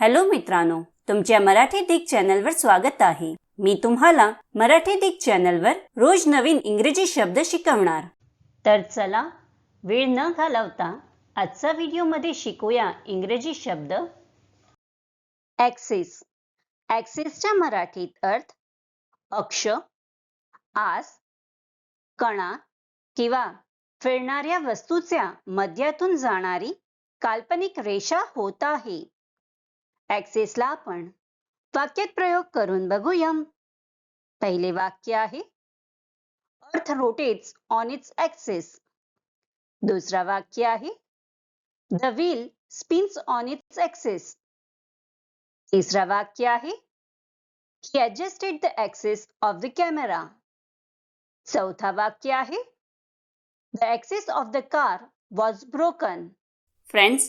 Hello मित्रांनो तुमच्या मराठी दिग चॅनलवर स्वागत आहे. मी तुम्हाला मराठी दिग चॅनलवर रोज नवीन इंग्रजी शब्द शिकवणार. तर चला वेळ न घालवता आजचा व्हिडिओमध्ये शिकूया इंग्रजी शब्द. ॲक्सिस ॲक्सिसच्या मराठीत अर्थ अक्ष आस कणा किंवा फिरणाऱ्या वस्तूच्या मध्यातून जाणारी काल्पनिक रेषा होत आहे. ऍक्सेसला आपण वाक्यात प्रयोग करून बघूया. पहिले वाक्य आहे अर्थ रोटेट्स ऑन इट्स ऍक्सेस दुसरा वाक्य आहे the wheel spins on its axis तिसरा वाक्य आहे he adjusted the axis of the camera. चौथा वाक्य आहे the axis of the car was broken. Friends